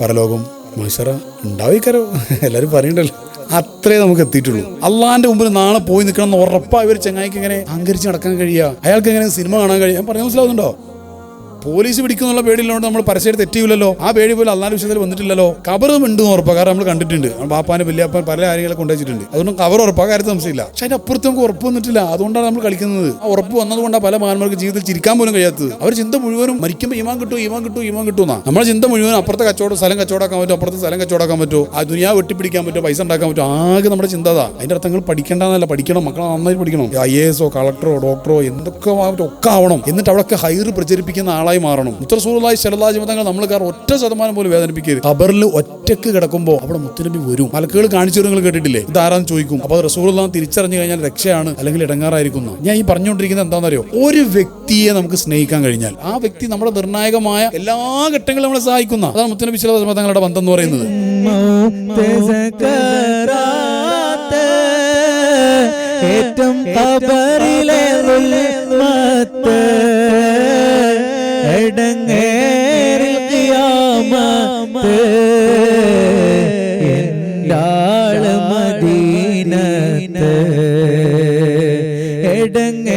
പരലോകം മനുഷ്യറ ഉണ്ടാവിക്കാരോ? എല്ലാരും പറയണ്ടല്ലോ അത്രേ നമുക്ക് എത്തിയിട്ടുള്ളൂ. അള്ളാന്റെ മുമ്പിൽ നാളെ പോയി നിൽക്കണം എന്ന് ഉറപ്പായി ഒരു ചങ്ങായിക്ക് ഇങ്ങനെ അഹങ്കരിച്ച് നടക്കാൻ കഴിയുക. അയാൾക്ക് എങ്ങനെ സിനിമ കാണാൻ കഴിയുക. ഞാൻ പറഞ്ഞ മനസ്സിലാവുന്നുണ്ടോ? പോലീസ് പിടിക്കുന്നുള്ള പേടിയില്ലോണ്ട് നമ്മൾ പരസ്യമായിട്ട് തെറ്റിയില്ലല്ലോ. ആ പേടി പോലും അള്ളാൻ വിഷയത്തിൽ വന്നിട്ടില്ലല്ലോ. കബറും ഉണ്ട് എന്ന് ഉറപ്പാ കാരണം നമ്മൾ കണ്ടിട്ടുണ്ട്. ബാപ്പാനെ വലിയപ്പാൻ പല കാര്യങ്ങളെ കൊണ്ടുവച്ചിട്ടുണ്ട്. അതുകൊണ്ട് കവർ ഉറപ്പാ കാര്യത്തിൽ സംശയമില്ല പക്ഷെ അതിന്റെ അപ്പുറത്ത് നമുക്ക് ഉറപ്പ് വന്നിട്ടില്ല. അതുകൊണ്ടാണ് നമ്മൾ കളിക്കുന്നത്. ആ ഉറപ്പ് വന്നതുകൊണ്ടാണ് പല മാന്മാർക്ക് ജീവിതത്തിൽ ചിരിക്കാൻ പോലും കഴിയാത്തത്. അവർ ചിന്ത മുഴുവനും മരിക്കുമ്പോൾ ഇമാൻ കിട്ടും ഇമാൻ കിട്ടും ഈമാൻ കിട്ടുമെന്നാ നമ്മുടെ ചിന്ത മുഴുവനും അപ്പുറത്തെ കച്ചവടം സ്ഥലം കച്ചവടാക്കാൻ പറ്റും അപ്പുറത്തെ സ്ഥലം കച്ചവടാക്കാൻ പറ്റുമോ? ആ ദുനിയാ വെട്ടിപ്പിടിക്കാൻ പറ്റുമോ? പൈസ ഉണ്ടാക്കാൻ പറ്റുമോ? ആകെ നമ്മുടെ ചിന്ത അതാ. അതിന്റെ അർത്ഥങ്ങൾ പഠിക്കേണ്ടതല്ല. പഠിക്കണം. മക്കളെ നന്നായി പഠിക്കണം. ഐ എസോ കളക്ടറോ ഡോക്ടറോ എന്തൊക്കെ ഒക്കെ ആവണം. എന്നിട്ട് അവിടെയൊക്കെ ഹൈർ പ്രചരിപ്പിക്കുന്ന ആളായി മാറണം. മുത്തറസൂലായി ശലതാജ് മതങ്ങൾ നമ്മൾ കാരണം ഒറ്റ ശതമാനം പോലും വേദനിപ്പിക്കരുത്. ഖബറിൽ ഒറ്റയ്ക്ക് കിടക്കുമ്പോൾ അവിടെ മുത്തനബി വരും. മലക്കുകൾ കാണിച്ചു നിങ്ങൾ കേട്ടിട്ടില്ലേ? ഇതാരാന്ന് ചോദിക്കും. അപ്പോൾ റസൂറുല്ലാം തിരിച്ചറിഞ്ഞു കഴിഞ്ഞാൽ രക്ഷയാണ് അല്ലെങ്കിൽ ഇടങ്ങാറായിരിക്കുന്നു. ഞാൻ ഈ പറഞ്ഞുകൊണ്ടിരിക്കുന്നത് എന്താണെന്നറിയോ? ഒരു വ്യക്തിയെ നമുക്ക് സ്നേഹിക്കാൻ കഴിഞ്ഞാൽ ആ വ്യക്തി നമ്മുടെ നിർണായകമായ എല്ലാ ഘട്ടങ്ങളും നമ്മളെ സഹായിക്കുന്ന അതാണ് മുത്തനബി ശലതാജ് മതങ്ങളുടെ ബന്ധം എന്ന് പറയുന്നത്. ഏറ്റവും കബറിലെ ഉൽമത്ത് എടങ്ങേറിൽ ഖിയാമത്ത് എന്റാൾ മദീനത്ത് എടങ്ങേറിൽ